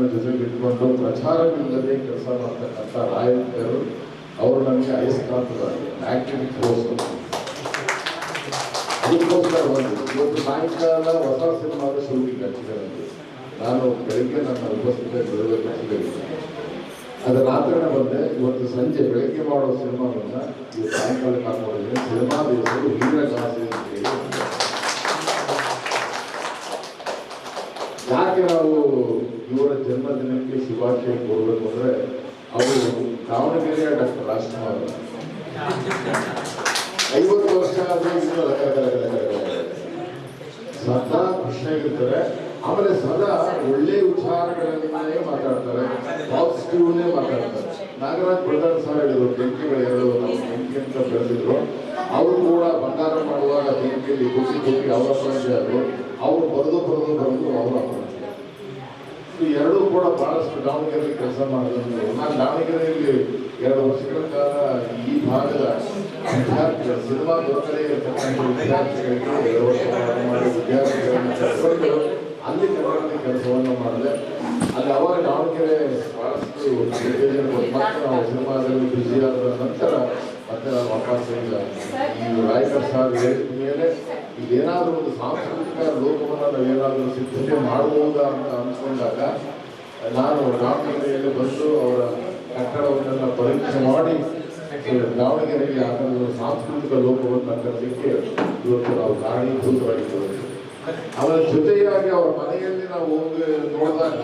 ನನ್ನ ಜೊತೆಗೆ ಇಟ್ಕೊಂಡು ಪ್ರಚಾರವಿಲ್ಲದೆ ಕೆಲಸ ಮಾಡ್ತಕ್ಕಂಥ ರಾಯಕರು ಅವರು ನಮಗೆ ಅಯಸ್ಕಾಂತದ ಆಕ್ಟಿವ್ ಫೋರ್ಸ್ ಅದಕ್ಕೋಸ್ಕರ ಬಂದು ಇವತ್ತು ಸಾಯಂಕಾಲ ಹೊಸ ಸಿನಿಮಾದ ಶೂಟಿಂಗ್ ಹಚ್ಚಿದೆ ನಾನು ಬೆಳಗ್ಗೆ ನನ್ನ ಉಪಸ್ಥಿತಿ ಬರಬೇಕು ಹಚ್ಚಿದೆ ಅದು ರಾತ್ರಿನೇ ಬಂದೆ, ಇವತ್ತು ಸಂಜೆ ಬೆಳಗ್ಗೆ ಮಾಡೋ ಸಿನಿಮಾವನ್ನು ಈ ಸಾಯಂಕಾಲ ಕಾಕೊಂಡಿದ್ದೀನಿ ಸಿನಿಮಾ ದೇವರು ಹಿಂದಿನ ಅಂತೇಳಿ ಯಾಕೆ ನಾವು ಜನ್ಮದಿನಕ್ಕೆ ಶುಭಾಶಯ ಕೊಡಬೇಕು ಅಂದರೆ ಅವರು ದಾವಣಗೆರೆಯ ಡಾಕ್ಟರ್ ರಾಜ್ಕುಮಾರ್ ಐವತ್ತು ವರ್ಷ. ಸದಾ ಖುಷಿಯಾಗಿರ್ತಾರೆ ಆಮೇಲೆ ಸದಾ ಒಳ್ಳೆ ವಿಚಾರಗಳನ್ನೇ ಮಾತಾಡ್ತಾರೆ. ಪಾಸಿಟಿವ್ನೇ ಮಾತಾಡ್ತಾರೆ. ನಾಗರಾಜ್ ಪ್ರಧಾನ್ ಸಹ ಹೇಳಿದ್ರು, ಬೆಂಕಿಗಳು ಎರಡು ನಾವು ಬೆಂಕಿ ಅಂತ ಬೆಳೆದಿದ್ರು ಅವರು ಕೂಡ ಬಂಗಾರ ಮಾಡುವಾಗ ಬೆಂಕಿಯಲ್ಲಿ ಕುಸಿ ಕುಸಿ ಅವರ ಆದ್ರು. ಅವರು ಬರೆದು ಬರೆದು ಬರೆದು ಅವರ ಈ ಎರಡೂ ಕೂಡ ಬಹಳಷ್ಟು ದಾವಣಗೆರೆಯಲ್ಲಿ ಕೆಲಸ ಮಾಡಿದ್ರು ನಾನು ದಾವಣಗೆರೆಯಲ್ಲಿ ಎರಡು ವರ್ಷಗಳ ಕಾಲ ಈ ಭಾಗದ ವಿದ್ಯಾರ್ಥಿಗಳು, ಸಿನಿಮಾ ದೊರಕದೇ ಇರತಕ್ಕಂಥ ವಿದ್ಯಾರ್ಥಿಗಳಿಗೆ ಎರಡು ವರ್ಷ ವಿದ್ಯಾರ್ಥಿಗಳನ್ನ ಕರ್ಕೊಂಡು ಅಲ್ಲಿ ಕರ್ನಾಟಕ ಕೆಲಸವನ್ನು ಮಾಡಿದೆ. ಅಲ್ಲಿ ಅವಾಗ ದಾವಣಗೆರೆ ಬಹಳಷ್ಟು ಮತ್ತು ನಾವು ಸಿನಿಮಾದಲ್ಲಿ ಆದ ನಂತರ ಮತ್ತೆ ನಾನು ವಾಪಸ್ ಈಗ ಈ ರಾಯಕರ್ ಸರ್ ಹೇಳಿದ ಮೇಲೆ ಇದೇನಾದರೂ ಒಂದು ಸಾಂಸ್ಕೃತಿಕ ಲೋಕವನ್ನು ನಾವು ಏನಾದರೂ ಸಿದ್ಧತೆ ಮಾಡಬಹುದಾ ಅಂತ ಅನ್ಕೊಂಡಾಗ ನಾನು ದಾವಣಗೆರೆಯಲ್ಲಿ ಬಂದು ಅವರ ಕಟ್ಟಡವನ್ನೆಲ್ಲ ಪರೀಕ್ಷೆ ಮಾಡಿ ದಾವಣಗೆರೆಗೆ ಅದನ್ನು ಸಾಂಸ್ಕೃತಿಕ ಲೋಕವನ್ನು ಕಟ್ಟಲಿಕ್ಕೆ ಇವತ್ತು ನಾವು ಕಾರಣೀಭೂತವಾಗಿದ್ದೇವೆ ಅವರ ಜೊತೆಯಾಗಿ ಅವರ ಮನೆಯಲ್ಲಿ ನಾವು ಹೋಗಿ ನೋಡಿದಾಗ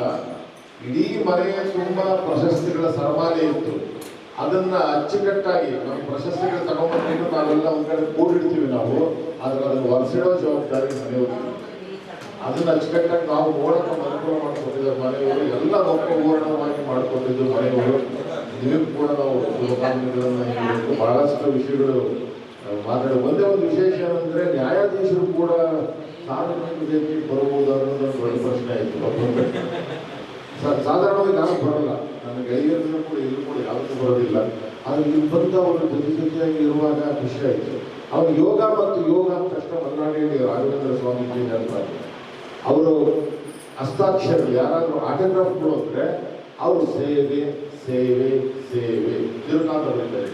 ಇಡೀ ಮನೆಯ ತುಂಬ ಪ್ರಶಸ್ತಿಗಳ ಸರಮಾಲೆ ಇತ್ತು. ಅದನ್ನ ಅಚ್ಚುಕಟ್ಟಾಗಿ ನಮ್ಮ ಪ್ರಶಸ್ತಿಗಳು ತಗೊಂಡ್ಬಂದು ನಾವೆಲ್ಲ ಒಂದ್ ಕಡೆ ಕೂಡಿಡ್ತೀವಿ ನಾವು. ಆದ್ರೆ ಅದನ್ನು ಒರೆಸಿಡೋ ಜವಾಬ್ದಾರಿ ಮನೆಯವರು ಅದನ್ನ ಅಚ್ಚುಕಟ್ಟಾಗಿ ನಾವು ನೋಡಕ್ಕೆ ಅನುಕೂಲ ಮಾಡಿಕೊಟ್ಟಿದ್ದಾರೆ ಮನೆಯವರು, ಎಲ್ಲ ಲೋಕಪೂರ್ಣವಾಗಿ ಮಾಡಿಕೊಟ್ಟಿದ್ದು ಮನೆಯವರು. ನೀವು ಕೂಡ ನಾವು ಲೋಕಾಂಗಗಳನ್ನು ಹೇಳಬೇಕು. ಬಹಳಷ್ಟು ವಿಷಯಗಳು ಮಾತಾಡಿ. ಒಂದೇ ಒಂದು ವಿಶೇಷ ಏನಂದ್ರೆ ನ್ಯಾಯಾಧೀಶರು ಕೂಡ ಸಾರ್ವಜನಿಕ ಜಯಂತಿ ಬರಬಹುದು ಅನ್ನೋದು ಒಂದು ದೊಡ್ಡ ಪ್ರಶ್ನೆ ಆಯಿತು. ಸಾ- ಸಾಧಾರಣವಾಗಿ ನಾನು ಬರಲ್ಲ. ನನ್ನ ಗೆಳೆಯರನ್ನು ಕೂಡ ಎಲ್ಲೂ ಕೂಡ ಯಾವುದೂ ಬರೋದಿಲ್ಲ. ಆದರೆ ಇಲ್ಲಿ ಬಂದ ಅವರು ಜೊತೆ ಜೊತೆಯಾಗಿ ಇರುವಾಗ ಖುಷಿ ಆಯಿತು. ಅವರು ಯೋಗ ಮತ್ತು ಯೋಗ ಅಂತ ತಕ್ಷಣ ಮಲ್ನಾಡಿಯಲ್ಲಿ ರಾಘವೇಂದ್ರ ಸ್ವಾಮೀಜಿ ಹೇಳ್ತಾರೆ ಅವರು ಹಸ್ತಾಕ್ಷರ ಯಾರಾದರೂ ಆಟೋಗ್ರಾಫ್ ಕೊಡೋದ್ರೆ ಅವರು ಸೇವೆ ಸೇವೆ ಸೇವೆ. ತಿರುನಾದ ಬರೀತಾರೆ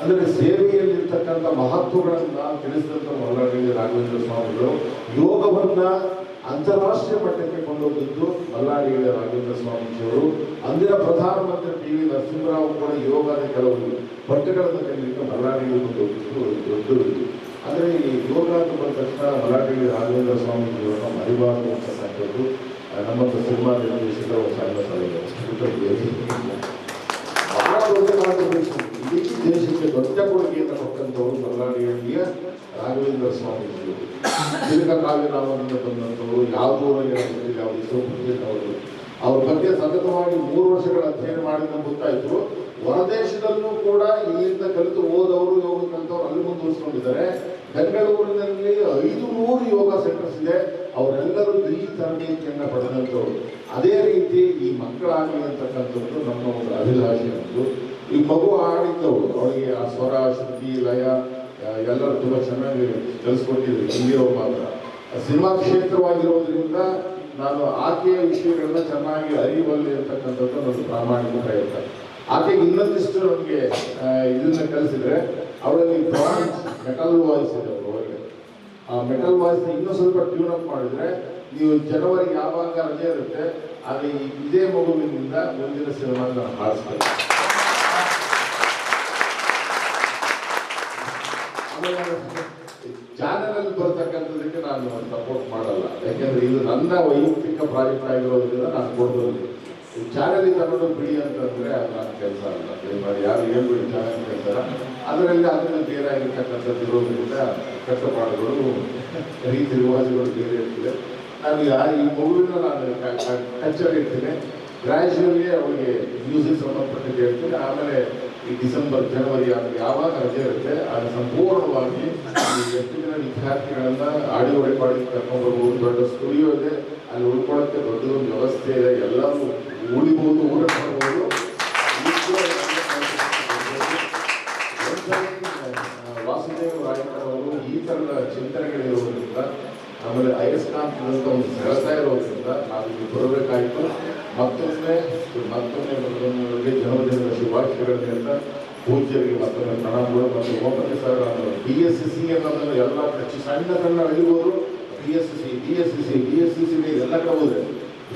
ಅಂದರೆ ಸೇವೆಯಲ್ಲಿರ್ತಕ್ಕಂಥ ಮಹತ್ವಗಳನ್ನ ತಿಳಿಸಿದಂಥ ಮಲ್ಲಾಡಿಯಲ್ಲಿ ರಾಘವೇಂದ್ರ ಸ್ವಾಮಿಗಳು ಯೋಗವನ್ನ ಅಂತಾರಾಷ್ಟ್ರೀಯ ಮಟ್ಟಕ್ಕೆ ಕೊಂಡೋಗಿದ್ದು ಮಲ್ಲಾಡಿಗಳ ರಾಘವೇಂದ್ರ ಸ್ವಾಮೀಜಿಯವರು. ಅಂದಿನ ಪ್ರಧಾನಮಂತ್ರಿ ಪಿ ವಿ ನರಸಿಂಹರಾವ್ ಕೂಡ ಯೋಗದ ಕೆಲವು ಪಟ್ಟಗಳನ್ನು ಕಲಿಯಲಿಕ್ಕೆ ಕೊಂಡೊಯ್ದಿದ್ದು ದೊಡ್ಡ ಇದು. ಆದರೆ ಈ ಯೋಗ ಅಂತ ಬಂದ ತಕ್ಷಣ ಮಲ್ಲಾಡಿಗಳ ರಾಘವೇಂದ್ರ ಸ್ವಾಮೀಜಿಯವರನ್ನು ಮರಿಬಾರದು ಅಂತಕ್ಕಂಥದ್ದು ನಮ್ಮ ಸಿನಿಮಾ ನಿರ್ದೇಶಕರ ಸಾಲ ಬಹಳ ದೊಡ್ಡ ದೇಶಕ್ಕೆ ದೊಡ್ಡ ಕೊಡುಗೆಯನ್ನು ಕೊಟ್ಟಂತವರು ಮಲ್ಲಾಡಿಯಲ್ಲಿಯ ರಾಘವೇಂದ್ರ ಸ್ವಾಮಿಗಳು ದೀರ್ಘ ಕಾವ್ಯನಾಮದಿಂದ ಬಂದಂಥವರು ಯಾವುದೋ ಅವರು ಅವ್ರ ಬಗ್ಗೆ ಸತತವಾಗಿ ಮೂರು ವರ್ಷಗಳ ಅಧ್ಯಯನ ಮಾಡಿದ ಗೊತ್ತಾಯ್ತು. ಹೊರದೇಶದಲ್ಲೂ ಕೂಡ ಇಲ್ಲಿಂದ ಕಲಿತು ಹೋದವರು ಯೋಗಕ್ಕಂಥವ್ರು ಅಲ್ಲಿ ಮುಂದುವರಿಸ್ಕೊಂಡಿದ್ದಾರೆ. ಬೆಂಗಳೂರಿನಲ್ಲಿ ಐದು ನೂರು ಯೋಗ ಸೆಂಟರ್ಸ್ ಇದೆ. ಅವರೆಲ್ಲರೂ ದಿಲ್ಲಿ ತರಬೇತಿಯನ್ನು ಪಡೆದಂಥವ್ರು. ಅದೇ ರೀತಿ ಈ ಮಕ್ಕಳಾಗಲಿ ಅಂತಕ್ಕಂಥದ್ದು ನಮ್ಮ ಒಂದು ಅಭಿಲಾಷೆ ಈ ಮಗು ಆಡಿದ್ದವಳು ಅವಳಿಗೆ ಆ ಸ್ವರ ಶುದ್ಧಿ ಲಯ ಎಲ್ಲರೂ ತುಂಬ ಚೆನ್ನಾಗಿ ಕಲಿಸ್ಕೊಟ್ಟಿದ್ರು, ಹಿಂದಿರೋ ಮಾತ್ರ. ಸಿನಿಮಾ ಕ್ಷೇತ್ರವಾಗಿರೋದ್ರಿಂದ ನಾನು ಆಕೆಯ ವಿಷಯಗಳನ್ನ ಚೆನ್ನಾಗಿ ಅರಿಯುವಲ್ಲಿ ಅಂತಕ್ಕಂಥದ್ದು ನನ್ನ ಪ್ರಾಮಾಣಿಕ ಪ್ರಯತ್ನ. ಆಕೆ ಇನ್ನೊಂದಿಷ್ಟು ನಮಗೆ ಇದನ್ನ ಕಲಿಸಿದ್ರೆ, ಅವಳಲ್ಲಿ ಬ್ರಾಂಚ್ ಮೆಟಲ್ ವಾಯ್ಸ್ ಇದೆ ಅವರಿಗೆ ಆ ಮೆಟಲ್ ವಾಯ್ಸ್ ಇನ್ನೂ ಸ್ವಲ್ಪ ಟ್ಯೂನ್ ಅಪ್ ಮಾಡಿದ್ರೆ ನೀವು ಜನವರಿ ಯಾವಾಗ ರಜೆ ಇರುತ್ತೆ, ಅಲ್ಲಿ ಇದೇ ಮಗುವಿನಿಂದ ಮುಂದಿನ ಸಿನಿಮಾ ನಾನು ಚಾನೆಲ್ ಅಲ್ಲಿ ಬರ್ತಕ್ಕಂಥದಕ್ಕೆ ನಾನು ಸಪೋರ್ಟ್ ಮಾಡಲ್ಲ. ಯಾಕೆಂದ್ರೆ ಇದು ನನ್ನ ವೈಯಕ್ತಿಕ ಪ್ರಾಜೆಕ್ಟ್ ಆಗಿರೋದ್ರಿಂದ ನಾನು ಕೊಡೋದಿಲ್ಲ ಜಾಗದಲ್ಲಿ ತಗೊಂಡು ಬಿಡಿ ಅಂತಂದ್ರೆ ಅದು ನನ್ನ ಕೆಲಸ ಅಲ್ಲ. ದಯಮಾಡಿ ಯಾರು ಏನು ಬಿಡಿ ಅಂತ ಕೇಳ್ತಾರ. ಅದರಲ್ಲಿ ಅದನ್ನು ಬೇರೆ ಆಗಿರ್ತಕ್ಕಂಥದ್ದು ಇರೋದ್ರಿಂದ ಕಷ್ಟಪಾಡುಗಳು ರೀತಿ ರಿವಾಜುಗಳು ಬೇರೆ ಇರ್ತದೆ. ನಾನು ಈ ಮಗುವಿನ ನಾನು ಕಲ್ಚರ್ ಇರ್ತೀನಿ. ಅವರಿಗೆ ಮ್ಯೂಸಿಕ್ ಸಂಬಂಧಪಟ್ಟಿದ್ದು ಹೇಳ್ತೀನಿ. ಆಮೇಲೆ ಈ ಡಿಸೆಂಬರ್, ಜನವರಿ ಆದರೆ ಯಾವಾಗ ರಜೆ ಇರುತ್ತೆ, ಅದು ಸಂಪೂರ್ಣವಾಗಿ ಎಷ್ಟು ಜನ ವಿದ್ಯಾರ್ಥಿಗಳನ್ನ ಆಡಿಯೋ ರೆಕಾರ್ಡಿಂಗ್ ಕರ್ಕೊಂಡು ಬರ್ಬೋದು ದೊಡ್ಡ ಸ್ಟುಡಿಯೋ ಇದೆ. ಅಲ್ಲಿ ಉಳ್ಕೊಳ್ಳೋಕ್ಕೆ ಒಂದು ವ್ಯವಸ್ಥೆ ಇದೆ. ಎಲ್ಲರೂ ಉಳಿಬಹುದು ಊಟ ಮಾಡ್ಬೋದು. ವಾಸುದೇವ ರಾಯಕರವರು ಈ ಥರದ ಚಿಂತನೆಗಳಿರೋದ್ರಿಂದ, ಆಮೇಲೆ ಅಯಸ್ಕಾಂತ್ ಒಂದು ಸೆಳೆತ ಇರೋದ್ರಿಂದ ನಾವು ಇಲ್ಲಿ ಬರಬೇಕಾಯಿತು ಮತ್ತೊಮ್ಮೆ ಮತ್ತೊಮ್ಮೆ ಮತ್ತೊಮ್ಮೆ ಜನ್ಮದಿನದ ಶುಭಾಶಯಗಳನ್ನು ಹೇಳ್ತಾ ಪೂಜ್ಯರಿಗೆ ಮತ್ತೊಮ್ಮೆ ಪ್ರಣಾಮಗಳು ಮತ್ತು open sir B S C C ಅನ್ನೋದನ್ನು ಎಲ್ಲ ಕಚ್ಚಿ ಸಣ್ಣ ಸಣ್ಣ ಹಳ್ಳಿಗೋರು B S C B S C B S C C ಎಲ್ಲ ಕಡೆ ಹೋದ್ರೆ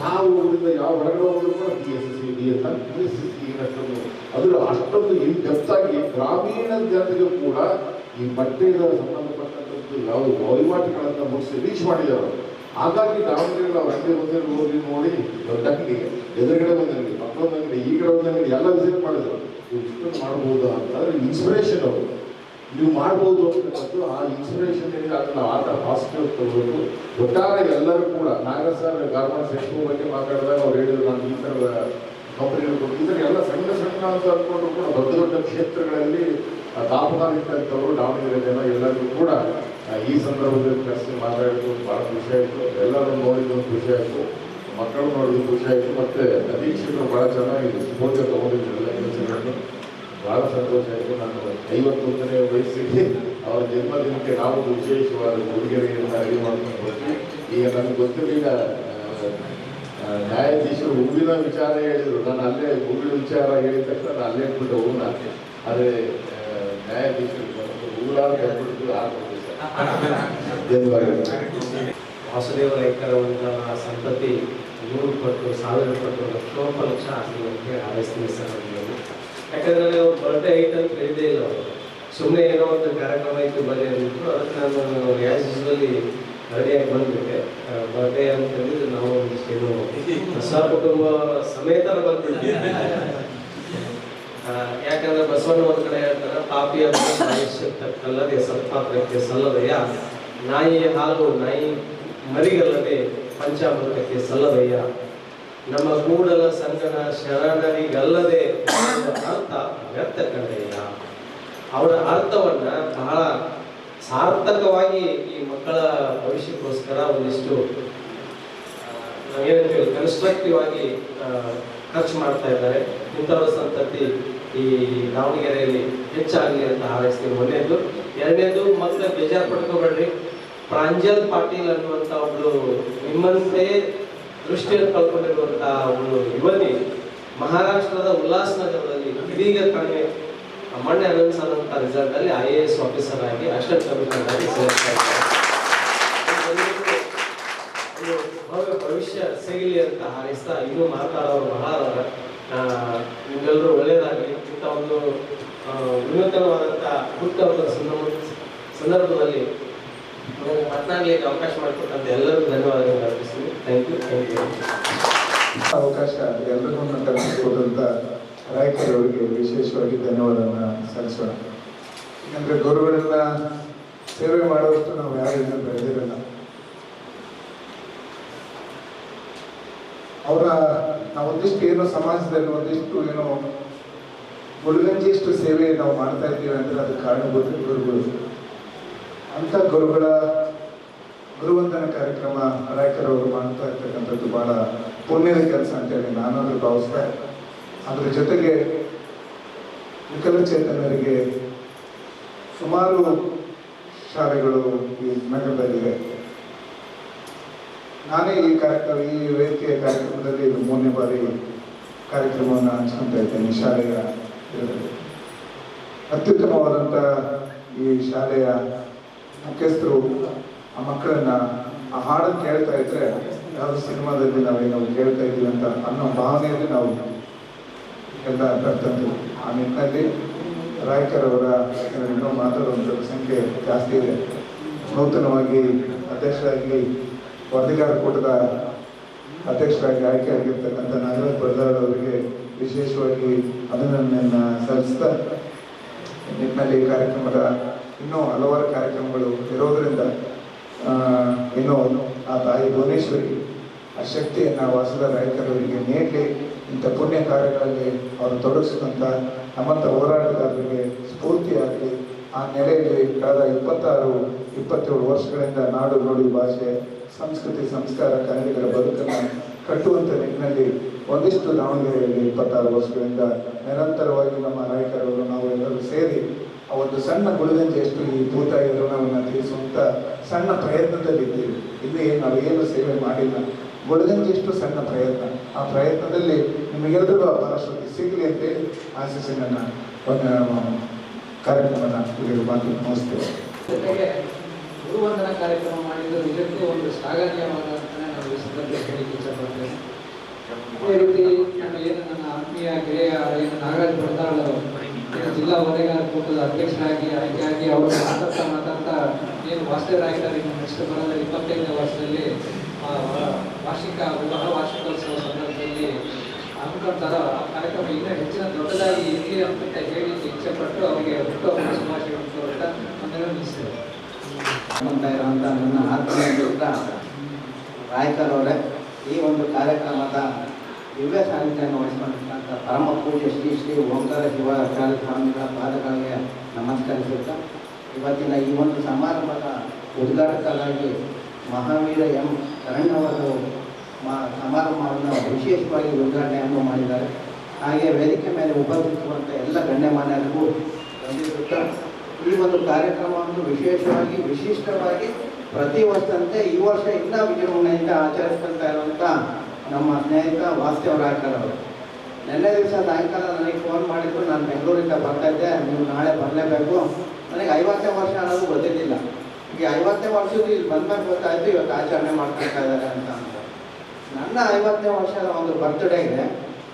ಯಾವ ಊರಿಂದ ಯಾವ ಹೊರಗಡೆ ಹೋದ್ರು ಕೂಡ B S C B S B S C ಅಷ್ಟೊಂದು ಅದರ ಅಷ್ಟೊಂದು ಇನ್ ಡೆಪ್ತಾಗಿ ಗ್ರಾಮೀಣ ಜನತೆಗೂ ಕೂಡ ಈ ಬಟ್ಟೆಗಳ ಸಂಬಂಧಪಟ್ಟಂಥದ್ದು ಯಾವ ವಹಿವಾಟುಗಳನ್ನು ಮುಗಿಸಿ ರೀಚ್ ಮಾಡಿದ್ದಾರೆ ಹಾಗಾಗಿ ನಾವು ಅಂಗಡಿ ಒಂದೇ ಹೋಗಿ ನೋಡಿ ದೊಡ್ಡ ಅಂಗಡಿ ಎದುರುಗಡೆ ಒಂದು ಅಂಗಡಿ ಈ ಕಡೆ ಒಂದು ಎಲ್ಲ ವಿಸಿಟ್ ಮಾಡಿದ್ರು. ಇಷ್ಟೊಂದು ಮಾಡ್ಬೋದು ಅಂತ ಅದ್ರ ಇನ್ಸ್ಪಿರೇಷನ್ ಅವರು. ನೀವು ಮಾಡ್ಬೋದು ಅಂತಕ್ಕಂಥದ್ದು ಆ ಇನ್ಸ್ಪಿರೇಷನ್ ಏನಿದೆ ಅದನ್ನ ಆ ಥರ ಪಾಸಿಟಿವ್ ತಗೋಬೇಕು. ಒಟ್ಟಾರೆ ಎಲ್ಲರೂ ಕೂಡ ನಾಗರ ಸರ್ ಗಾರ್ಮೆಂಟ್ಸ್ ಎಕ್ಸ್ಪೋ ಬಗ್ಗೆ ಮಾತಾಡಿದಾಗ ಅವ್ರು ಹೇಳಿದ್ರು, ನಾನು ಈ ಥರದ ಕಂಪನಿಗಳು ಈ ಥರ ಎಲ್ಲ ಸಣ್ಣ ಸಣ್ಣ ಅಂತ ಅಂದ್ಕೊಂಡು ಕೂಡ ದೊಡ್ಡ ದೊಡ್ಡ ಕ್ಷೇತ್ರಗಳಲ್ಲಿ ದಾಪನಾಗಿರ್ತಕ್ಕಂಥವ್ರು ದಾವಣಗೆರೆ ಜನ ಎಲ್ಲರಿಗೂ ಕೂಡ ಈ ಸಂದರ್ಭದಲ್ಲಿ ಕರೆಸಿ ಮಾತಾಡಿದ್ದು ಭಾಳ ಖುಷಿ ಆಯಿತು. ಎಲ್ಲರೂ ನೋಡಿದ್ದು ಖುಷಿ ಆಯಿತು. ಮಕ್ಕಳು ನೋಡಿದ್ದು ಖುಷಿ ಆಯಿತು. ಮತ್ತೆ ಅಧೀಕ್ಷಕರು ಭಾಳ ಚೆನ್ನಾಗಿ ಸ್ಫೂರ್ತಿ ತಗೊಂಡಿದ್ರಲ್ಲ ಕೆಲಸಗಳನ್ನು ಭಾಳ ಸಂತೋಷ ಆಯಿತು. ನಾನು ಐವತ್ತೊಂದನೇ ವಯಸ್ಸಿಗೆ ಅವರ ಜನ್ಮದಿನಕ್ಕೆ ನಾವು ವಿಶೇಷವಾದ ಉಡುಗೆರೆಯನ್ನು ರೆಡಿ ಮಾಡ್ಕೊಂಡು ಬರ್ತೀವಿ ಈಗ ನನಗೆ ಗೊತ್ತಿರಲಿಲ್ಲ ನ್ಯಾಯಾಧೀಶರು ಹೂವಿನ ವಿಚಾರ ಹೇಳಿದರು. ನಾನು ಅಲ್ಲೇ ಹೂವಿನ ವಿಚಾರ ಹೇಳಿದ ತಕ್ಷಣ ನಾನು ಅಲ್ಲೇ ಬಿಟ್ಟು ಹೂವಿನ ಆದರೆ ಆ, ರೈತರ ಒಂದು ವಾಸುದೇವ ಸಂತತಿ ನೂರು ಪಟ್ಟು ಸಾವಿರ ಪಟ್ಟು ಲಕ್ಷೋಪ ಲಕ್ಷ ಹೇಳಿ ಹಾರೈಸ್ತೀನಿ ಸರ್ ನಾನು ಯಾಕಂದ್ರೆ ನೀವು ಬರ್ಡೇ ಐತೆ ಅಂತ ಹೇಳಿದೇ ಇಲ್ಲ ಅವರು. ಸುಮ್ಮನೆ ಏನೋ ಒಂದು ಕಾರ್ಯಕ್ರಮ ಇತ್ತು ಬರ್ರಿ ಅಂದ್ಬಿಟ್ಟು ಅದಕ್ಕೆ ನಾನು ಯೂಸ್ವಲಿ ರೆಡಿಯಾಗಿ ಬಂದ್ಬಿಟ್ಟೆ. ಬರ್ಡೇ ಅಂತ ಹೇಳಿದ್ರೆ ನಾವು ಹೊಸ ಕುಟುಂಬ ಸಮೇತ ಬಂದ್ಬಿಟ್ಟು ಯಾಕಂದ್ರೆ ಬಸವಣ್ಣ ಒಂದ್ ಕಡೆ ಹೇಳ್ತಾರೆ ಪಾಪಿಯ ಕಲ್ಲದೆ ಸತ್ಪಾತ್ರಕ್ಕೆ ಸಲ್ಲದಯ್ಯ. ನಾಯಿ ಹಾಲು, ನಾಯಿ ಮರಿಗಲ್ಲದೆ ಪಂಚಾಮೃತಕ್ಕೆ ಸಲ್ಲದಯ್ಯ. ನಮ್ಮ ಕೂಡಲ ಸಂಗನ ಶರಣರಿಗಲ್ಲದೆ ಅರ್ಥ ವ್ಯರ್ಥ ಕಂಡಯ್ಯ. ಅವರ ಅರ್ಥವನ್ನ ಬಹಳ ಸಾರ್ಥಕವಾಗಿ ಈ ಮಕ್ಕಳ ಭವಿಷ್ಯಕ್ಕೋಸ್ಕರ ಒಂದಿಷ್ಟು ನಾವೇನಂತೀವಿ ಕನ್ಸ್ಟ್ರಕ್ಟಿವ್ ಆಗಿ ಖರ್ಚು ಮಾಡ್ತಾ ಇದ್ದಾರೆ. ಇಂಥವ್ರ ಸಂತತಿ ಈ ದಾವಣಗೆರೆಯಲ್ಲಿ ಹೆಚ್ಚಾಗಲಿ ಅಂತ ಹಾರೈಸ್ತೀನಿ ಒಂದೇದು ಎರಡನೇದು ಮತ್ತೆ ಬೇಜಾರು ಪಡ್ಕೋಬೇಡ್ರಿ. ಪ್ರಾಂಜಲ್ ಪಾಟೀಲ್ ಅನ್ನುವಂಥ ಒಬ್ಳು ನಿಮ್ಮಂತೆಯೇ ದೃಷ್ಟಿಯನ್ನು ಕಳ್ಕೊಂಡಿರುವಂತಹ ಒಂದು ಯುವತಿ ಮಹಾರಾಷ್ಟ್ರದ ಉಲ್ಲಾಸನಗರದಲ್ಲಿ ಇದೀಗ ಕಡಿಮೆ ಮಣ್ಣೆ ಅನೌನ್ಸ್ ಆದಂಥ ರಿಸಲ್ಟ್ ಅಲ್ಲಿ ಐ ಎ ಎಸ್ ಆಫೀಸರ್ ಆಗಿ ಅಸಿಸ್ಟೆಂಟ್ ಕಮಿಷನರ್ ಭವ್ಯ ಭವಿಷ್ಯ ಸಿಗಲಿ ಅಂತ ಹಾರೈಸ್ತಾ ಇನ್ನೂ ಮಾತಾಡೋರು ಬಹಳ ನಿಮ್ಗೆಲ್ಲರೂ ಒಳ್ಳೆಯದಾಗಲಿ ಇಂಥ ಒಂದು ವಿನೂತನವಾದಂಥ ಹುಟ್ಟಹಬ್ಬದ ಸಂದರ್ಭ, ಸಂದರ್ಭದಲ್ಲಿ ನನಗೆ ಮಾತನಾಡಲಿಕ್ಕೆ ಅವಕಾಶ ಮಾಡಿಕೊಟ್ಟಂತ ಎಲ್ಲರಿಗೂ ಧನ್ಯವಾದಗಳನ್ನು ಅರ್ಪಿಸ್ತೀನಿ. ಥ್ಯಾಂಕ್ ಯು ಥ್ಯಾಂಕ್ ಯು ಅವಕಾಶ ಎಲ್ಲರಿಗೂ ಕಲಿಸಿಕೊಟ್ಟಂತ ರಾಯಕರವರಿಗೆ ವಿಶೇಷವಾಗಿ ಧನ್ಯವಾದವನ್ನು ಸಲ್ಲಿಸೋಣ. ಯಾಕಂದ್ರೆ ಗುರುಗಳೆಲ್ಲ ಸೇವೆ ಮಾಡುವಷ್ಟು ನಾವು ಯಾರು ಇನ್ನೂ ಬೆಳೆದಿರಲ್ಲ. ಅವರ, ನಾವು ಒಂದಿಷ್ಟು ಏನೋ ಸಮಾಜದಲ್ಲಿ ಒಂದಿಷ್ಟು ಏನೋ ಮುಳುಗಂಜಿಯಷ್ಟು ಸೇವೆ ನಾವು ಮಾಡ್ತಾ ಇದ್ದೀವಿ ಅಂದ್ರೆ ಅದಕ್ಕೆ ಕಾರಣಭೂತ ಗುರುಗಳು. ಅಂತ ಗುರುಗಳ ಗುರುವಂದನ ಕಾರ್ಯಕ್ರಮ ರಾಯಕರ್ ಅವರು ಮಾಡ್ತಾ ಇರ್ತಕ್ಕಂಥದ್ದು ಬಹಳ ಪುಣ್ಯದ ಕೆಲಸ ಅಂತೇಳಿ ನಾನಾದ್ರೂ ಭಾವಿಸ್ತಾ ಅದರ ಜೊತೆಗೆ ವಿಕಲಚೇತನರಿಗೆ ಸುಮಾರು ಶಾಲೆಗಳು ಈ ನಗರದಲ್ಲಿವೆ ನಾನೇ ಈ ಕಾರ್ಯಕ್ರಮ, ಈ ವೇದಿಕೆಯ ಕಾರ್ಯಕ್ರಮದಲ್ಲಿ ಇದು ಮೂರನೇ ಬಾರಿ ಕಾರ್ಯಕ್ರಮವನ್ನು ಹಂಚ್ಕೊತಾ ಇದ್ದೇನೆ. ಶಾಲೆಯ. ಅತ್ಯುತ್ತಮವಾದಂಥ ಈ ಶಾಲೆಯ ಮುಖ್ಯಸ್ಥರು, ಆ ಮಕ್ಕಳನ್ನ ಆ ಹಾಡನ್ನು ಕೇಳ್ತಾ ಇದ್ರೆ ಯಾವ್ದು ಸಿನಿಮಾದಲ್ಲಿ ನಾವೇನು ಕೇಳ್ತಾ ಇದ್ದೀವಿ ಅಂತ ಅನ್ನೋ ಭಾವನೆಯಲ್ಲಿ ನಾವು ಎಲ್ಲ ಬರ್ತಂದ್ರು ಆ ನಿಟ್ಟಿನಲ್ಲಿ ರಾಯಕರ್ ಅವರ ಇನ್ನೂ ಮಾತಾಡುವಂಥ ಸಂಖ್ಯೆ ಜಾಸ್ತಿ ಇದೆ. ನೂತನವಾಗಿ ಅಧ್ಯಕ್ಷರಾಗಿ ವರದಿಗಾರ ಕೂಟದ ಅಧ್ಯಕ್ಷರಾಗಿ ಆಯ್ಕೆ ಆಗಿರ್ತಕ್ಕಂಥ ನಾಗರಾಜ್ ಬಡದಾಳ್ ಅವರಿಗೆ ವಿಶೇಷವಾಗಿ ಅಭಿನಂದನೆಯನ್ನ ಸಲ್ಲಿಸ್ತಾ ನಿಟ್ಟಿನಲ್ಲಿ ಕಾರ್ಯಕ್ರಮದ ಇನ್ನೂ ಹಲವಾರು ಕಾರ್ಯಕ್ರಮಗಳು ಇರೋದರಿಂದ ಇನ್ನೂ ಆ ತಾಯಿ ಭುವನೇಶ್ವರಿ, ಆ ಶಕ್ತಿಯನ್ನು ವಾಸದ ರಾಯಕರವರಿಗೆ ನೀಡಲಿ ಇಂಥ ಪುಣ್ಯ ಕಾರ್ಯಗಳಲ್ಲಿ ಅವರು ತೊಡಗಿಸಿದಂಥ ನಮ್ಮಂಥ ಹೋರಾಟಗಾರರಿಗೆ ಸ್ಫೂರ್ತಿಯಾಗಲಿ. ಆ ನೆಲೆಯಲ್ಲಿ ಕಳೆದ ಇಪ್ಪತ್ತಾರು, ಇಪ್ಪತ್ತೇಳು ವರ್ಷಗಳಿಂದ ನಾಡು ನುಡಿ ಭಾಷೆ, ಸಂಸ್ಕೃತಿ, ಸಂಸ್ಕಾರ, ಕನ್ನಡಿಗರ ಬದುಕನ್ನು ಕಟ್ಟುವಂಥ ನಿಟ್ಟಿನಲ್ಲಿ ಒಂದಿಷ್ಟು ದಾವಣಗೆರೆಯಲ್ಲಿ ಇಪ್ಪತ್ತಾರು ವರ್ಷಗಳಿಂದ ನಿರಂತರವಾಗಿ ನಮ್ಮ ನಾಯಕರು ನಾವು ಎಲ್ಲರೂ ಸೇರಿ ಆ ಒಂದು ಸಣ್ಣ ಗುಳಿಗಂಜಿಯಷ್ಟು ಈ ಭೂತಾಯಿ ಋಣವನ್ನು ತೀರಿಸುವಂಥ ಸಣ್ಣ ಪ್ರಯತ್ನದಲ್ಲಿದ್ದೀವಿ. ಇಲ್ಲಿ ನಾವು ಏನು ಸೇವೆ ಮಾಡಿಲ್ಲ. ಗುಳಿಗಂಜಿಯಷ್ಟು ಸಣ್ಣ ಪ್ರಯತ್ನ. ಆ ಪ್ರಯತ್ನದಲ್ಲಿ ನಿಮಗೆಲ್ಲರಿಗೂ ಆ ಫಲಶ್ರುತಿ ಸಿಗಲಿ ಅಂತೇಳಿ ಆಶಿಸಿ ನನ್ನ ಕಾರ್ಯಕ್ರಮನ ಇಲ್ಲಿಗೆ ಬಾಕಿ ಜೊತೆಗೆ ಗುರುವಂದನ ಕಾರ್ಯಕ್ರಮ ಮಾಡಿದ್ದು ನಿಜಕ್ಕೂ ಒಂದು ಶ್ಲಾಘನೀಯವಾದ ಇಷ್ಟಪಡ್ತೇವೆ. ಅದೇ ರೀತಿ ಏನು ನನ್ನ ಆತ್ಮೀಯ ಗೆಳೆಯ ಏನು ನಾಗರಾಜ್ ಬಡದಾಳ್ ಏನು ಜಿಲ್ಲಾ ಹೊರೆಗಾರ ಕೂಟದ ಅಧ್ಯಕ್ಷರಾಗಿ, ಆಯ್ಕೆಯಾಗಿ ಅವರು ಮಾತಾಡ್ತಾ ಮಾತಾಡ್ತಾ ಏನು ವಾಸ್ತವರಾಗಿದ್ದಾರೆ ನೆಕ್ಸ್ಟ್ ಬರೋದ ಇಪ್ಪತ್ತೈದನೇ ವರ್ಷದಲ್ಲಿ ವಾರ್ಷಿಕ, ವಿವಾಹ ವಾರ್ಷಿಕೋತ್ಸವ ಸಂದರ್ಭದಲ್ಲಿ ಹಮ್ಮಿಕೊಂತಾರೋ ಆ ಕಾರ್ಯಕ್ರಮ ಇನ್ನೂ ಹೆಚ್ಚಿನ ದೊಡ್ಡದಾಗಿ ಇರಲಿ ಅಂತ ಹೇಳಿ ಇಚ್ಛೆಪಟ್ಟು ಅವರಿಗೆ ವಂದನೆಗಳು ನಿಲ್ಲಿಸ್ತೇವೆ ಅಂತ ಇರುವಂಥ ನನ್ನ ಆತ್ಮೀಯ ಅವರೇ ಈ ಒಂದು ಕಾರ್ಯಕ್ರಮದ ದಿವ್ಯ ಸಾನ್ನಿಧ್ಯವನ್ನು ವಹಿಸಿಕೊಂಡಿರ್ತಕ್ಕಂಥ ಪರಮ ಪೂಜ್ಯ ಶ್ರೀ ಶ್ರೀ ಓಂಕಾರ ಶಿವಾಚಾರ್ಯ ಸ್ವಾಮಿಗಳ ಪಾದಗಳಿಗೆ ನಮಸ್ಕರಿಸುತ್ತಾ, ಇವತ್ತಿನ ಈ ಒಂದು ಸಮಾರಂಭದ ಉದ್ಘಾಟಕರಾಗಿ ಮಹಾವೀರ ಎಂ ಕರಣ್ಣವರು ಸಮಾರಂಭವನ್ನು ವಿಶೇಷವಾಗಿ ಉದ್ಘಾಟನೆಯನ್ನು ಮಾಡಿದ್ದಾರೆ. ಹಾಗೆ ವೇದಿಕೆ ಮೇಲೆ ಉಪಸ್ಥಿತಿರುವಂಥ ಎಲ್ಲ ಗಣ್ಯಮಾನ್ಯರಿಗೂ ಈ ಒಂದು ಕಾರ್ಯಕ್ರಮವನ್ನು ವಿಶೇಷವಾಗಿ, ವಿಶಿಷ್ಟವಾಗಿ ಪ್ರತಿ ವರ್ಷದಂತೆ ಈ ವರ್ಷ ಇನ್ನೂ ವಿಜೃಂಭಣೆಯಿಂದ ಆಚರಿಸ್ಕೊಂತ ಇರುವಂಥ ನಮ್ಮ ಸ್ನೇಹಿತ ವಾಸ್ತವ ರಾಯ್ಕರ್ ಅವರು. ನಿನ್ನೆ ದಿವಸ ಸಾಯಂಕಾಲ ನನಗೆ ಫೋನ್ ಮಾಡಿದ್ರು, ನಾನು ಬೆಂಗಳೂರಿಂದ ಬರ್ತಾಯಿದ್ದೆ ನೀವು ನಾಳೆ ಬರಲೇಬೇಕು. ನನಗೆ ಐವತ್ತನೇ ವರ್ಷ ಅನ್ನೋದು ಗೊತ್ತಿರಲಿಲ್ಲ ಈಗ ಐವತ್ತನೇ ವರ್ಷದ ಇಲ್ಲಿ ಬಂದ್ಮೇಲೆ ಗೊತ್ತಾಯಿತು, ಇವತ್ತು ಆಚರಣೆ ಮಾಡ್ಕೊಳ್ತಾ ಇದ್ದಾರೆ ಅಂತ. ನನ್ನ ಐವತ್ತನೇ ವರ್ಷದ ಒಂದು ಬರ್ತ್ಡೇಗೆ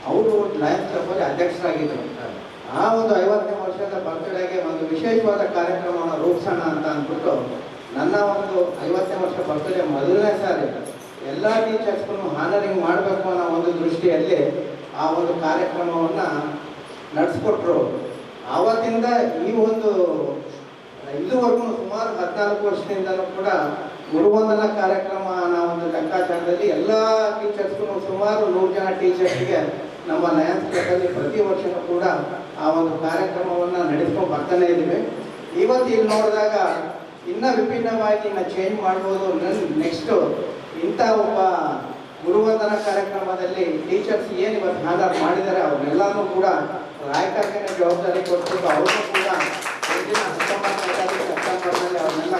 ಅವರು ಲಯನ್ಸ್ ಕ್ಲಬ್ಬಲ್ಲಿ ಅಧ್ಯಕ್ಷರಾಗಿದ್ದರು ಆ ಒಂದು ಐವತ್ತನೇ ವರ್ಷದ ಬರ್ತ್ಡೇಗೆ ಒಂದು ವಿಶೇಷವಾದ ಕಾರ್ಯಕ್ರಮವನ್ನು ರೂಪಿಸೋಣ ಅಂತ ಅಂದ್ಬಿಟ್ಟು ನನ್ನ ಒಂದು ಐವತ್ತನೇ ವರ್ಷ ಬರ್ತ್ಡೇ ಮೊದಲನೇ ಸಾರಿ ಎಲ್ಲ ಟೀಚರ್ಸ್ಗೂ ಹಾನರಿಂಗ್ ಮಾಡಬೇಕು ಅನ್ನೋ ಒಂದು ದೃಷ್ಟಿಯಲ್ಲಿ ಆ ಒಂದು ಕಾರ್ಯಕ್ರಮವನ್ನು ನಡೆಸ್ಕೊಟ್ರು. ಆವತ್ತಿಂದ ಈ ಒಂದು ಇದುವರೆಗೂ ಸುಮಾರು ಹದಿನಾಲ್ಕು ವರ್ಷದಿಂದಲೂ ಕೂಡ ಗುರುವಂದನಾ ಕಾರ್ಯಕ್ರಮ ಲೆಕ್ಕಾಚಾರದಲ್ಲಿ ಎಲ್ಲ ಟೀಚರ್ಸ್ಗೂ ಸುಮಾರು ನೂರು ಜನ ಟೀಚರ್ಸ್ಗೆ ನಮ್ಮ ಲಯನ್ಸ್ ಕ್ಲಬ್ಬಲ್ಲಿ ಪ್ರತಿ ವರ್ಷವೂ ಕೂಡ ಆ ಒಂದು ಕಾರ್ಯಕ್ರಮವನ್ನು ನಡೆಸ್ಕೊಂಡು ಬರ್ತಾನೆ ಇದ್ದೀವಿ. ಇವತ್ತು ಇಲ್ಲಿ ನೋಡಿದಾಗ ಇನ್ನೂ ವಿಭಿನ್ನವಾಗಿ ಇನ್ನು ಚೇಂಜ್ ಮಾಡ್ಬೋದು ನೆಕ್ಸ್ಟು ಇಂಥ ಒಬ್ಬ ಗುರುವಂದನ ಕಾರ್ಯಕ್ರಮದಲ್ಲಿ ಟೀಚರ್ಸ್ ಏನು ಇವತ್ತು ಹಾನರ್ ಮಾಡಿದ್ದಾರೆ ಅವ್ರನ್ನೆಲ್ಲರೂ ಕೂಡ ರಾಯಕರ್ಗೆ ಜವಾಬ್ದಾರಿ ಕೊಟ್ಟು ಅವರು ಕೂಡ ಮುಂದಿನ ಹತ್ತೊಂಬತ್ತನೇ ತಾರೀಕು ಸೆಪ್ಟೆಂಬರ್ನಲ್ಲಿ ಅವ್ರನ್ನೆಲ್ಲ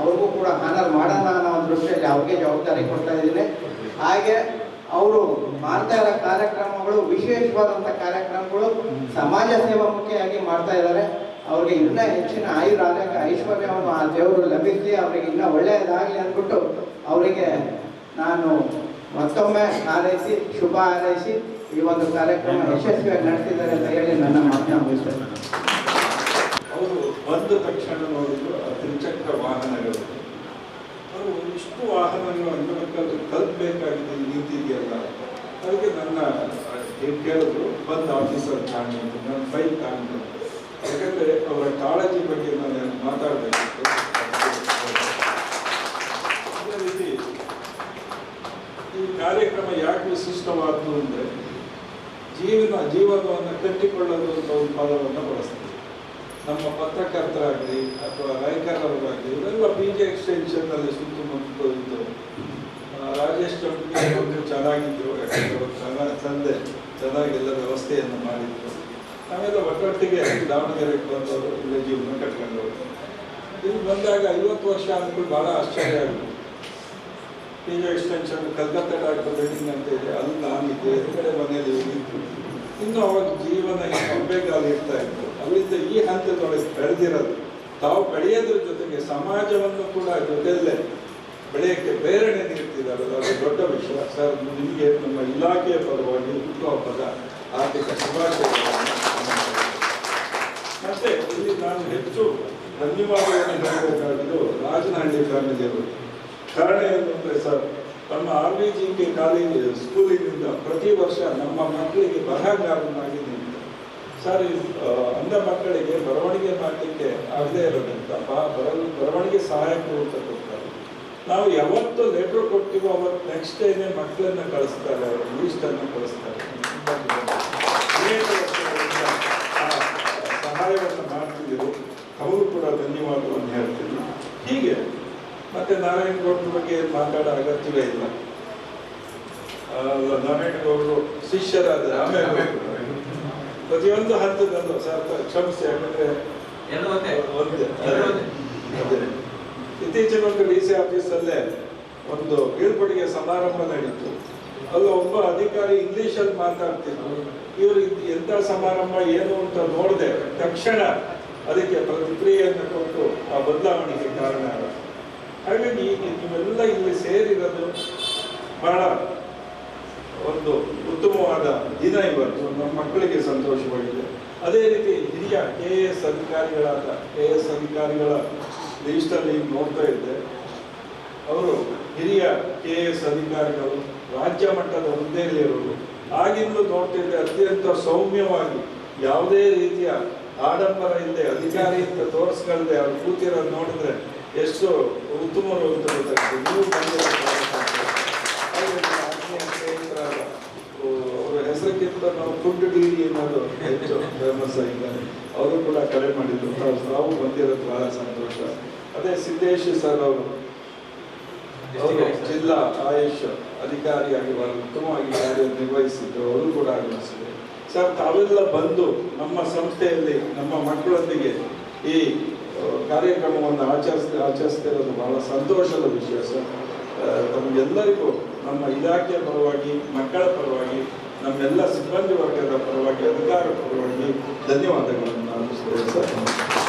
ಅವ್ರಿಗೂ ಕೂಡ ಹಾನರ್ ಮಾಡೋಣ ಅನ್ನೋ ಒಂದು ದೃಷ್ಟಿಯಲ್ಲಿ ಅವ್ರಿಗೆ ಜವಾಬ್ದಾರಿ ಕೊಡ್ತಾ ಇದ್ದೀನಿ ಹಾಗೆ ಅವರು ಮಾಡ್ತಾ ಇರೋ ಕಾರ್ಯಕ್ರಮಗಳು ವಿಶೇಷವಾದಂಥ ಕಾರ್ಯಕ್ರಮಗಳು ಸಮಾಜ ಸೇವಾಮುಖಿಯಾಗಿ ಮಾಡ್ತಾ ಇದ್ದಾರೆ. ಅವ್ರಿಗೆ ಇನ್ನೂ ಹೆಚ್ಚಿನ ಆಯುರ್ ಆರೋಗ್ಯ ಐಶ್ವರ್ಯವನ್ನು ಆ ದೇವರು ಲಭಿಸಿ ಅವರಿಗೆ ಇನ್ನೂ ಒಳ್ಳೆಯದಾಗಲಿ ಅಂದ್ಬಿಟ್ಟು ಅವರಿಗೆ ನಾನು ಮತ್ತೊಮ್ಮೆ ಹಾರೈಸಿ, ಶುಭ ಹಾರೈಸಿ ಈ ಒಂದು ಕಾರ್ಯಕ್ರಮ ಯಶಸ್ವಿಯಾಗಿ ನಡೆಸಿದ್ದಾರೆ ಅಂತ ಹೇಳಿ ನನ್ನ ಮಾತನ್ನ ಮುಗಿಸ್ತೇನೆ. ಅವರು ಬಂದ ತಕ್ಷಣ ನೋಡಿದ್ರು ತ್ರಿಚಕ್ರ ವಾಹನಗಳು. ಅವರು ಇಷ್ಟು ವಾಹನಗಳು ಅಂಗಬೇಕಾದ್ರೆ ಕಲ್ಪಬೇಕಾಗಿದೆ ಈ ನೀತಿದೆಯಲ್ಲ ಅದಕ್ಕೆ ನನ್ನ ಕೇಳಿದ್ರು, ಬಂದ ಆಫೀಸರ್ ಕಾಣಿ ನನ್ನ ಫೈಲ್ ಕಾಣಿ ಯಾಕಂದ್ರೆ ಅವರ ಕಾಳಜಿ ಬಗ್ಗೆ ನಾನು ಮಾತಾಡಬೇಕಿತ್ತು. ಅದೇ ರೀತಿ ಈ ಕಾರ್ಯಕ್ರಮ ಯಾಕೆ ವಿಶಿಷ್ಟವಾದ್ದು ಅಂದ್ರೆ ಜೀವನ ಜೀವನವನ್ನು ಕಟ್ಟಿಕೊಳ್ಳಲು ಅಂತ ಒಂದು ಪದವನ್ನು ಬಳಸ್ತೀವಿ. ನಮ್ಮ ಪತ್ರಕರ್ತರಾಗಲಿ ಅಥವಾ ರೈತರವರಾಗಲಿ ಇವೆಲ್ಲ ಜೆ ಎಕ್ಸ್ಟೆನ್ಷನ್ನಲ್ಲಿ ಸುತ್ತಮುತ್ತ ಆ, ರಾಜೇಶ್ ಕಂಪ್ನಿ ಚೆನ್ನಾಗಿದ್ದರು ಅವ್ರು ಚೆನ್ನಾಗಿ ತಂದೆ ಚೆನ್ನಾಗೆಲ್ಲ ವ್ಯವಸ್ಥೆಯನ್ನು ಮಾಡಿದ್ರು. ಆಮೇಲೆ ಒಟ್ಟೊಟ್ಟಿಗೆ ದಾವಣಗೆರೆಗೆ ಬಂದವರು ಇಲ್ಲೇ ಜೀವನ ಕಟ್ಕೊಂಡವರು ಇಲ್ಲಿ ಬಂದಾಗ ಐವತ್ತು ವರ್ಷ ಅಂದ್ಬಿಟ್ಟು ಭಾಳ ಆಶ್ಚರ್ಯ ಆಗುತ್ತೆ. J extension Calcutta doctor building ಅಂತ ಇದೆ. ಅಲ್ಲಿ ನಾನಿದ್ದೆ. ಎದುರುಗಡೆ ಮನೆಯಲ್ಲಿ ಇನ್ನು ಅವಾಗ ಜೀವನ ಕಂಬೆಗಾಲ ಇರ್ತಾ ಇತ್ತು. ಅಲ್ಲಿಂದ ಈ ಹಂತದೊಳಗೆ ಬೆಳೆದಿರೋದು. ತಾವು ಬೆಳೆಯೋದ್ರ ಜೊತೆಗೆ ಸಮಾಜವನ್ನು ಕೂಡ ಜೊತೆಯಲ್ಲೇ ಬೆಳೆಯೋಕ್ಕೆ ಪ್ರೇರಣೆ ನೀಡ್ತಿದ್ದಾರಲ್ಲ ಅದು ದೊಡ್ಡ ವಿಷಯ. ಸರ್, ನಿಮಗೆ ನಮ್ಮ ಇಲಾಖೆಯ ಪರವಾಗಿ ಪದ ಆರ್ಥಿಕ ಶುಭಾಶಯಗಳನ್ನು ಮತ್ತೆ ಇಲ್ಲಿ ನಾನು ಹೆಚ್ಚು ಧನ್ಯವಾದಗಳನ್ನು ಹೇಳಬೇಕಾಗಿದ್ದು ರಾಜನಹಳ್ಳಿ ಫ್ಯಾಮಿಲಿಯವರು ಕಾರಣ ಅಂದರೆ ಸರ್, ನಮ್ಮ R V G K college ಸ್ಕೂಲಿನಿಂದ ಪ್ರತಿ ವರ್ಷ ನಮ್ಮ ಮಕ್ಕಳಿಗೆ ಬರಹಗಾರನಾಗಿ ಸರ್ ಅಂಧ ಮಕ್ಕಳಿಗೆ ಬರವಣಿಗೆ ಮಾಡಲಿಕ್ಕೆ ಆಗದೇ ಇರೋದ್ರಿಂದ ಬ- ಬರ- ಬರವಣಿಗೆ ಸಹಾಯಕರು ಅಂತ ಕೊಡ್ತಾರೆ. ನಾವು ಯಾವತ್ತು ಲೆಟ್ರ್ ಕೊಡ್ತೀವೋ ಅವತ್ತು ನೆಕ್ಸ್ಟ್ ಡೇನೆ ಮಕ್ಕಳನ್ನ ಕಳಿಸ್ತಾರೆ, ಅವರು ಲೀಸ್ಟನ್ನು ಕಳಿಸ್ತಾರೆ. ಸಹಾಯವನ್ನು ಮಾಡ್ತಿದ್ದೀವಿ ಅವರು ಕೂಡ ಧನ್ಯವಾದವನ್ನು ಹೇಳ್ತೀನಿ. ಹೀಗೆ ಮತ್ತೆ ನಾರಾಯಣ ಗೌಡ್ರ ಬಗ್ಗೆ ಮಾತಾಡೋ ಅಗತ್ಯವೇ ಇಲ್ಲ. ಆ, ನಾರಾಯಣ ಗೌಡರು ಶಿಷ್ಯರಾದ ಆಮೇಲೆ ಪ್ರತಿಯೊಂದು ಹಂತದಲ್ಲೂ ಸರ್ ಕ್ಷಮಿಸಿ ಯಾಕಂದ್ರೆ. ಇತ್ತೀಚಿನ ಒಂದು ಡಿ ಸಿ ಆಫೀಸಲ್ಲೇ ಒಂದು ಬೀಳ್ಕೊಡುಗೆ ಸಮಾರಂಭ ನಡೀತು ಅಲ್ಲ ಒಬ್ಬ ಅಧಿಕಾರಿ ಇಂಗ್ಲಿಷಲ್ಲಿ ಮಾತಾಡ್ತಿದ್ರು. ಇವರು ಎಂಥ ಸಮಾರಂಭ ಏನು ಅಂತ ನೋಡದೆ. ತಕ್ಷಣ ಅದಕ್ಕೆ ಪ್ರತಿಕ್ರಿಯೆಯನ್ನು ಕೊಟ್ಟು ಆ ಬದಲಾವಣೆಗೆ ಕಾರಣ ಆಗುತ್ತೆ. ಹಾಗಾಗಿ ನೀವೆಲ್ಲ ಇಲ್ಲಿ ಸೇರಿರೋದು ಬಹಳ ಒಂದು ಉತ್ತಮವಾದ ದಿನ ಇವತ್ತು. ನಮ್ಮ ಮಕ್ಕಳಿಗೆ ಸಂತೋಷವಾಗಿದೆ. ಅದೇ ರೀತಿ ಹಿರಿಯ ಕೆ ಎ ಎಸ್ ಅಧಿಕಾರಿಗಳಾದ ಕೆ ಎಸ್ ಅಧಿಕಾರಿಗಳ ಲಿಸ್ಟಲ್ಲಿ ನೋಡ್ತಾ ಇದ್ದೆ. ಅವರು ಹಿರಿಯ ಕೆ ಎ ಎಸ್ ಅಧಿಕಾರಿಗಳು, ರಾಜ್ಯ ಮಟ್ಟದ ಹುದ್ದೆಯಲ್ಲಿರೋರು ಆಗಿಂದಲೂ ನೋಡ್ತಿದ್ದೆ ಅತ್ಯಂತ ಸೌಮ್ಯವಾಗಿ ಯಾವುದೇ ರೀತಿಯ ಆಡಂಬರ ಇಲ್ಲದೆ ಅಧಿಕಾರಿ ಅಂತ ತೋರಿಸ್ಕೊಳ್ದೆ ಅವ್ರು ಕೂತಿರೋದು ನೋಡಿದ್ರೆ ಎಷ್ಟು ಉತ್ತಮರು ಅಂತ ಗೊತ್ತಾಗ್ತದೆ ಅವರ ಹೆಸರಿಗಿಂತ ನಾವು ಫುಡ್ ಡಿಗ್ರಿ ಅನ್ನೋದು ಹೆಚ್ಚು ಫೇಮಸ್ ಆಗಿದ್ದಾರೆ ಅವರು ಕೂಡ ಕರೆ ಮಾಡಿದ್ರು ನಾವು ಬಂದಿರೋದು ಬಹಳ ಸಂತೋಷ ಅದೇ ಸಿದ್ದೇಶ್ ಸರ್ ಅವರು ಜಿಲ್ಲಾ, ಆಯುಷ್ ಅಧಿಕಾರಿಯಾಗಿ ಬಹಳ ಉತ್ತಮವಾಗಿ ಕಾರ್ಯ ನಿರ್ವಹಿಸಿದ್ರು ಅವರು ಕೂಡ ಆಗಮಿಸಿದ್ರು. ಸರ್, ತಾವೆಲ್ಲ ಬಂದು ನಮ್ಮ ಸಂಸ್ಥೆಯಲ್ಲಿ, ನಮ್ಮ ಮಕ್ಕಳೊಂದಿಗೆ ಈ ಕಾರ್ಯಕ್ರಮವನ್ನು ಆಚರಿಸ್, ಆಚರಿಸ್ತಿರೋದು ಬಹಳ ಸಂತೋಷದ ವಿಷಯ ಸರ್. ತಮಗೆಲ್ಲರಿಗೂ ನಮ್ಮ ಇಲಾಖೆಯ ಪರವಾಗಿ, ಮಕ್ಕಳ ಪರವಾಗಿ, ನಮ್ಮೆಲ್ಲ ಸಿಬ್ಬಂದಿ ವರ್ಗದ ಪರವಾಗಿ ಅಧಿಕಾರ ಪರವಾಗಿ ಧನ್ಯವಾದಗಳನ್ನು ನಾನು ಸರ್.